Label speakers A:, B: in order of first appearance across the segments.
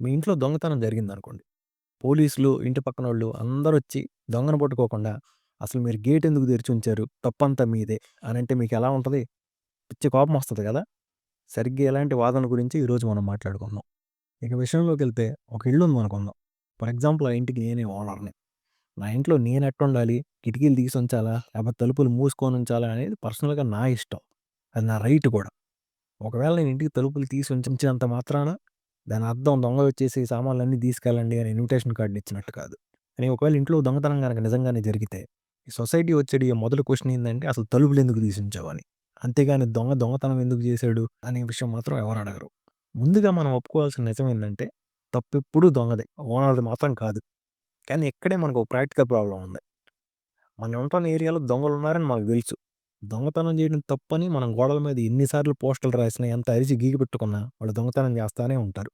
A: మీ ఇంట్లో దొంగతనం జరిగిందనుకోండి. పోలీసులు, ఇంటి పక్కన వాళ్ళు అందరూ వచ్చి దొంగను పట్టుకోకుండా, "అసలు మీరు గేట్ ఎందుకు తెరిచి ఉంచారు తప్పంతా మీదే" అలా అంటే మీకు ఎలా ఉంటుంది పిచ్చి కోపం వస్తుంది కదా సరిగ్గా ఎలాంటి వాదన గురించి ఈరోజు మనం మాట్లాడుకుందాం. ఇక విషయంలోకెళ్తే ఒక ఇల్లు ఉంది అనుకుందాం ఫర్ ఎగ్జాంపుల్ ఆ ఇంటికి నేనే ఓనర్‌ని. నా ఇంట్లో నేను ఎట్టుండాలి కిటికీలు తీసి ఉంచాలా లేకపోతే తలుపులు మూసుకొని ఉంచాలా అనేది పర్సనల్‌గా నా ఇష్టం. అది నా రైట్ కూడా. ఒకవేళ నేను ఇంటికి తలుపులు తీసి ఉంచినంత మాత్రాన దాని అర్థం దొంగలొచ్చేసి సామాన్లన్నీ తీసుకెళ్ళండి అని ఇన్విటేషన్ కార్డుని ఇచ్చినట్టు కాదు. కానీ ఒకవేళ ఇంట్లో దొంగతనం కనుక నిజంగానే జరిగితే, ఈ సొసైటీ వచ్చేది మొదటి క్వశ్చన్ ఏంటంటే అసలు తలుపులెందుకు తీసుంచావు అని. అంతేగాని దొంగ దొంగతనం ఎందుకు చేశాడు అనే విషయం మాత్రం ఎవరు అడగరు. ముందుగా మనం ఒప్పుకోవాల్సిన నిజం ఏంటంటే తప్పెప్పుడూ దొంగదే. ఓనర్‌ది మాత్రం కాదు. కానీ ఇక్కడే మనకు ఒక ప్రాక్టికల్ ప్రాబ్లం ఉంది. మనం ఉంటున్న ఏరియాలో దొంగలు ఉన్నారని మాకు తెలుసు. దొంగతనం చేయడం తప్పని మనం గోడల మీద ఎన్నిసార్లు పోస్టర్‌లు రాసినా, ఎంత అరిచి గీగి పెట్టుకున్నా వాళ్ళు దొంగతనం చేస్తానే ఉంటారు.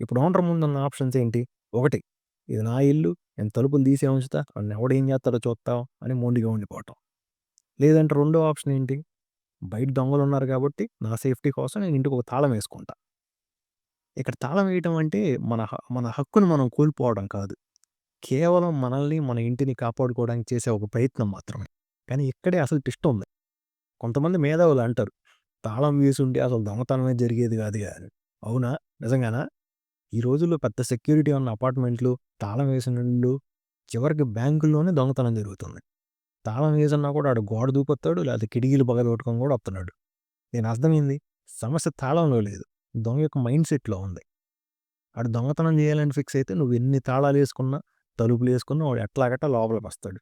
A: ఇప్పుడు ఓనర్ ముందున్న ఆప్షన్స్ ఏంటి? ఒకటి ఇది నా ఇల్లు. నేను తలుపులు తీసే ఉంచుతా. ఏం చేస్తాడో చూస్తావు అని మొండిగా ఉండిపోవటం. లేదంటే రెండో ఆప్షన్ ఏంటి? బయట దొంగలు ఉన్నారు కాబట్టి నా సేఫ్టీ కోసం నేను ఇంటికి ఒక తాళం వేసుకుంటా. ఇక్కడ తాళం వేయటం అంటే మన హ మన హక్కును మనం కోల్పోవడం కాదు. కేవలం మనల్ని, మన ఇంటిని కాపాడుకోవడానికి చేసే ఒక ప్రయత్నం మాత్రమే. కానీ ఇక్కడే అసలు ట్విస్ట్ ఉంది. కొంతమంది మేధావులు అంటారు. తాళం వేసుంటే అసలు దొంగతనమే జరిగేది కాదు కానీ అవునా? నిజంగానా? ఈ రోజుల్లో పెద్ద సెక్యూరిటీ ఉన్న అపార్ట్మెంట్లు, తాళం వేసిన చివరికి బ్యాంకుల్లోనే దొంగతనం జరుగుతుంది. తాళం వేసున్నా కూడా ఆడు గోడ దూకొత్తాడు. లేకపోతే కిటికీలు పగలగొట్టుకొని కూడా వస్తున్నాడు. దీని అర్థమైంది సమస్య తాళంలో లేదు. దొంగ యొక్క మైండ్ సెట్‌లో ఉంది. ఆడు దొంగతనం చేయాలని ఫిక్స్ అయితే నువ్వు ఎన్ని తాళాలు వేసుకున్నా తలుపులు వేసుకున్నా వాడు ఎట్లాగట్టా లోపలికి వస్తాడు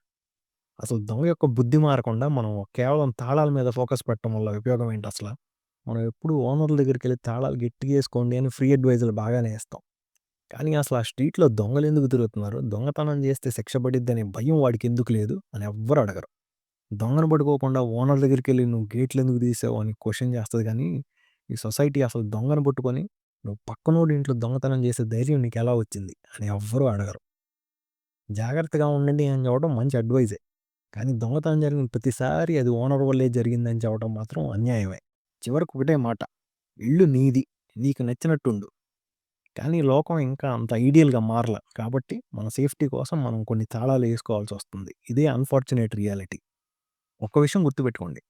A: అసలు దొంగ యొక్క బుద్ధి మారకుండా మనం కేవలం తాళాల మీద ఫోకస్ పెట్టడం వల్ల ఉపయోగం ఏంటి అసల? మనం ఎప్పుడు ఓనర్‌ల దగ్గరికెళ్ళి తాళాలు గట్టిగా ఏసుకోండి అని ఫ్రీ అడ్వైజులు బాగానే ఇస్తాం. కానీ అసలు ఆ స్ట్రీట్‌లో దొంగలెందుకు తిరుగుతున్నారు? దొంగతనం చేస్తే శిక్ష పడిద్దనే భయం వాడికెందుకు లేదు అని ఎవ్వరు అడగరు. దొంగను పట్టుకోకుండా ఓనర్ దగ్గరికెళ్ళి నువ్వు గేట్లెందుకు తీసావు అని క్వెషన్ చేస్తది కానీ, ఈ సొసైటీ అసలు దొంగను పట్టుకొని నువ్వు పక్కనోడి ఇంట్లో దొంగతనం చేసే ధైర్యం నీకెలా వచ్చింది అని ఎవ్వరు అడగరు. జాగ్రత్తగా ఉండండి అని చెప్పడం మంచి అడ్వైజే. కానీ దొంగతనం జరిగిన ప్రతిసారి అది ఓనర్ వల్లే జరిగిందని చెప్పడం మాత్రం అన్యాయమే. చివరకు ఒకటే మాట. ఇల్లు నీది. నీకు నచ్చినట్టుండు. కానీ లోకం ఇంకా అంత ఐడియల్‌గా మారల. కాబట్టి మన సేఫ్టీ కోసం మనం కొన్ని తాళాలు వేసుకోవాల్సి వస్తుంది ఇదే అన్‌ఫార్చునేట్ రియాలిటీ. ఒక్క విషయం గుర్తుపెట్టుకోండి.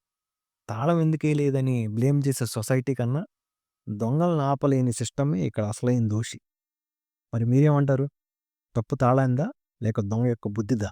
A: తాళం ఎందుకే లేదని బ్లేమ్ చేసే సొసైటీ కన్నా, దొంగలను ఆపలేని సిస్టమే ఇక్కడ అసలైన దోషి. మరి మీరేమంటారు? తప్పు తాళందా? లేక దొంగ యొక్క బుద్ధిదా?